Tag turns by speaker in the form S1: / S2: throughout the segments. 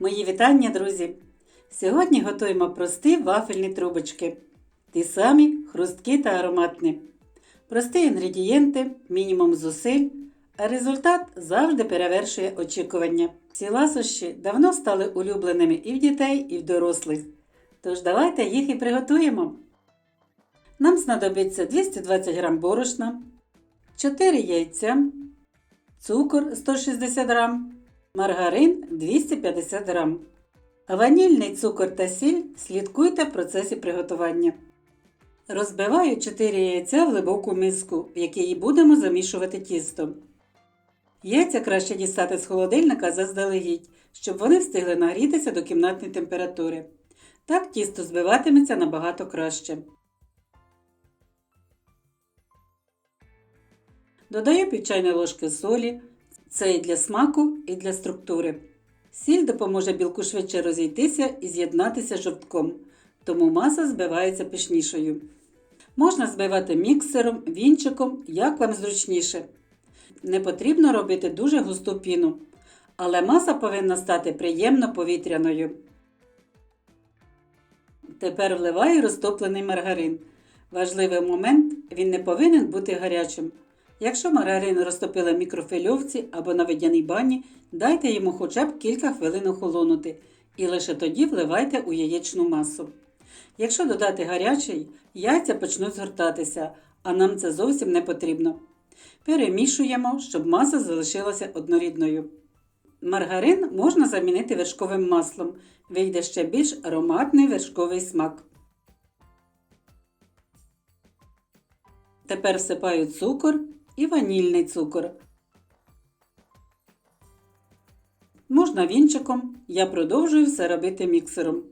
S1: Мої вітання, друзі! Сьогодні готуємо прості вафельні трубочки. Ті самі хрусткі та ароматні. Прості інгредієнти, мінімум зусиль, а результат завжди перевершує очікування. Ці ласощі давно стали улюбленими і в дітей, і в дорослих. Тож давайте їх і приготуємо. Нам знадобиться 220 г борошна, 4 яйця, цукор 160 г, маргарин 250 г. Ванільний цукор та сіль слідкуйте в процесі приготування. Розбиваю 4 яйця в глибоку миску, в якій будемо замішувати тісто. Яйця краще дістати з холодильника заздалегідь, щоб вони встигли нагрітися до кімнатної температури. Так тісто збиватиметься набагато краще. Додаю пів ложки солі. Це і для смаку, і для структури. Сіль допоможе білку швидше розійтися і з'єднатися з жовтком, тому маса збивається пишнішою. Можна збивати міксером, вінчиком, як вам зручніше. Не потрібно робити дуже густу піну, але маса повинна стати приємно повітряною. Тепер вливаю розтоплений маргарин. Важливий момент він не повинен бути гарячим. Якщо маргарин розтопили в мікрофильовці або на водяній бані, дайте йому хоча б кілька хвилин охолонути і лише тоді вливайте у яєчну масу. Якщо додати гарячий, яйця почнуть згортатися, а нам це зовсім не потрібно. Перемішуємо, щоб маса залишилася однорідною. Маргарин можна замінити вершковим маслом, вийде ще більш ароматний вершковий смак. Тепер всипаю цукор і ванільний цукор. Можна вінчиком, я продовжую все робити міксером.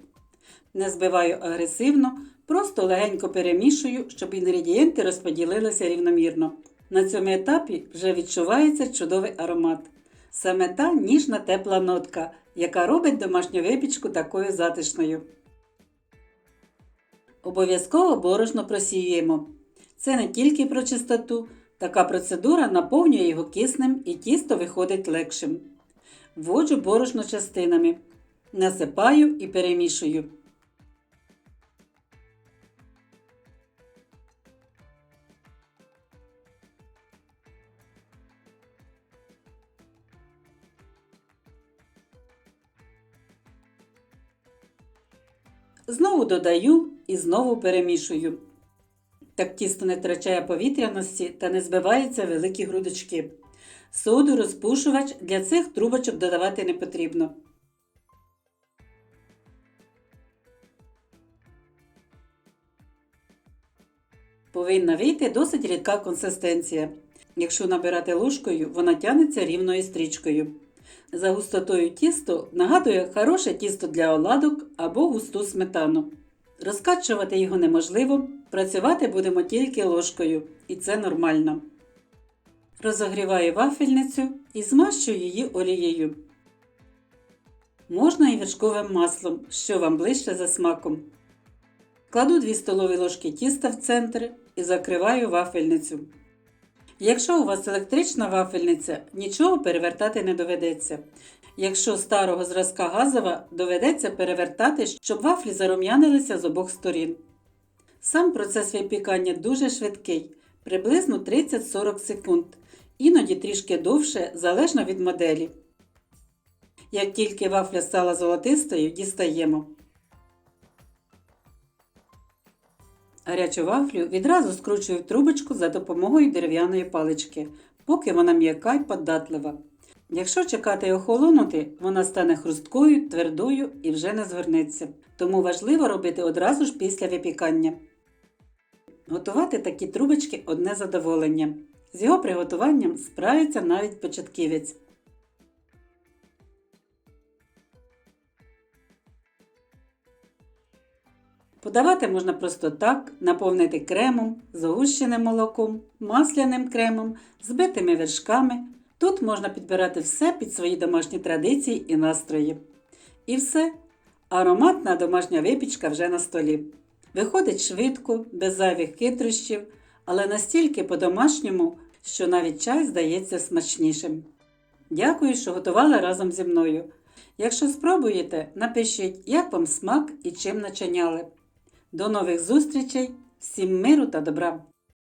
S1: Не збиваю агресивно, просто легенько перемішую, щоб інгредієнти розподілилися рівномірно. На цьому етапі вже відчувається чудовий аромат. Саме та ніжна тепла нотка, яка робить домашню випічку такою затишною. Обов'язково борошно просіюємо. Це не тільки про чистоту, така процедура наповнює його киснем і тісто виходить легшим. Вводжу борошно частинами, насипаю і перемішую. Знову додаю і знову перемішую. Так тісто не втрачає повітряності та не збиваються великі грудочки. Соду розпушувач для цих трубочок додавати не потрібно. Повинна вийти досить рідка консистенція. Якщо набирати ложкою, вона тягнеться рівною стрічкою. За густотою тісто нагадує хороше тісто для оладок або густу сметану. Розкачувати його неможливо, працювати будемо тільки ложкою, і це нормально. Розогріваю вафельницю і змащую її олією. Можна і вершковим маслом, що вам ближче за смаком. Кладу 2 столові ложки тіста в центр і закриваю вафельницю. Якщо у вас електрична вафельниця, нічого перевертати не доведеться. Якщо старого зразка газова, доведеться перевертати, щоб вафлі зарум'янилися з обох сторін. Сам процес випікання дуже швидкий, приблизно 30-40 секунд, іноді трішки довше, залежно від моделі. Як тільки вафля стала золотистою, дістаємо. Гарячу вафлю відразу скручую в трубочку за допомогою дерев'яної палички, поки вона м'яка й податлива. Якщо чекати охолонути, вона стане хрусткою, твердою і вже не згорнеться. Тому важливо робити одразу ж після випікання. Готувати такі трубочки одне задоволення. З його приготуванням справиться навіть початківець. Подавати можна просто так, наповнити кремом, згущеним молоком, масляним кремом, збитими вершками. Тут можна підбирати все під свої домашні традиції і настрої. І все. Ароматна домашня випічка вже на столі. Виходить швидко, без зайвих хитрощів, але настільки по-домашньому, що навіть чай здається смачнішим. Дякую, що готували разом зі мною. Якщо спробуєте, напишіть, як вам смак і чим начиняли. До нових зустрічей! Всім миру та добра!